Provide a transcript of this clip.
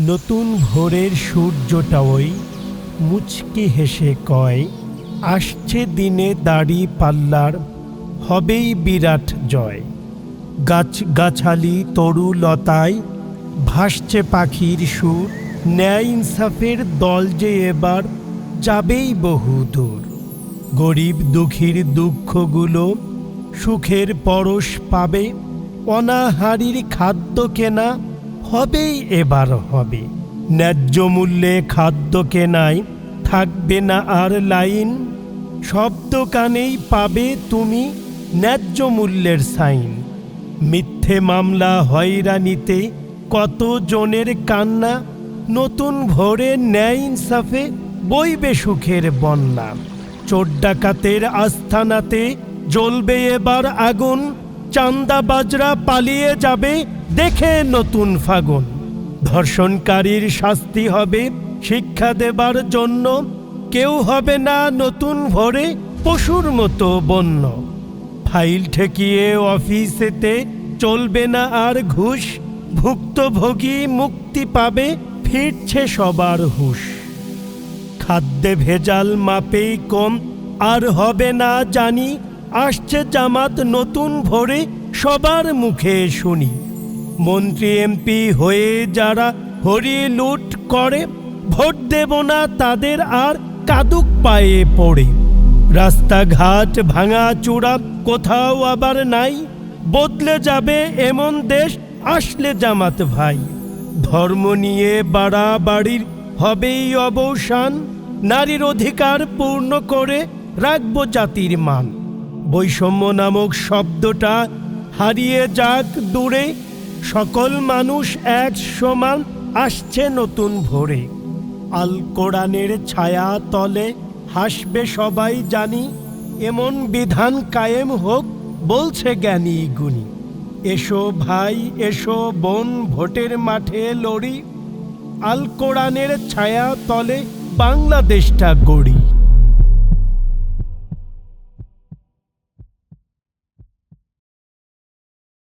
নতুন ভোরের সূর্যটা ওই মুচকি হেসে কয়, আসছে দিনে দাড়ি পাল্লার, হবেই বিরাট জয়। গাছ গাছালি তরু লতায় ভাসছে পাখির সুর, ন্যায় ইনসাফের দল যে এবার যাবেই বহু দূর। গরিব দুঃখীর দুঃখগুলো সুখের পরশ পাবে, অনাহারির খাদ্য কেনা হবেই এবার হবে। ন্যায্য মূল্যে খাদ্য কেনায় থাকবে না আর লাইন। শব্দ কানেই পাবে তুমি ন্যায্য মূল্যের সাইন। মিথ্যে মামলা হয়রানিতে কত জনের কান্না? নতুন ভোরে ন্যায় ইনসাফে বইবে সুখের বন্যা। চোর ডাকাতের আস্থানাতে জ্বলবে এবার আগুন। চান্দা বাজরা পালিয়ে যাবে, দেখে নতুন ফাগুন। ধর্ষণকারীর শাস্তি হবে, শিক্ষা দেবার জন্য। কেউ হবে না নতুন ভরে, পশুর মতো বন্য। ফাইল ঠেকিয়ে অফিসেতে চলবে না আর ঘুষ। ভুক্তভোগী মুক্তি পাবে, ফিরছে সবার হুঁশ। খাদ্যে ভেজাল মাপেই কম, আর হবে না জানি আসছে জামাত নতুন ভোরে সবার মুখে শুনি। মন্ত্রী এমপি হয়ে যারা হরি লুট করে, ভোট দেব না তাদের আর কাদুক পায়ে পড়ে। রাস্তাঘাট ভাঙা চূড়া কোথাও আবার নাই, বদলে যাবে এমন দেশ, আসলে জামাত ভাই। ধর্ম নিয়ে বাড়াবাড়ির হবেই অবসান, নারীর অধিকার পূর্ণ করে রাখব জাতির মান। বৈষম্য নামক শব্দটা হারিয়ে যাক দূরে, সকল মানুষ এক সমান আসছে নতুন ভোরে। আল কোরআনের ছায়া তলে হাসবে সবাই জানি, এমন বিধান কায়েম হোক, বলছে জ্ঞানী গুণী। এসো ভাই, এসো বোন, ভোটের মাঠে লড়ি। আল কোরআনের ছায়া তলে বাংলাদেশটা গড়ি।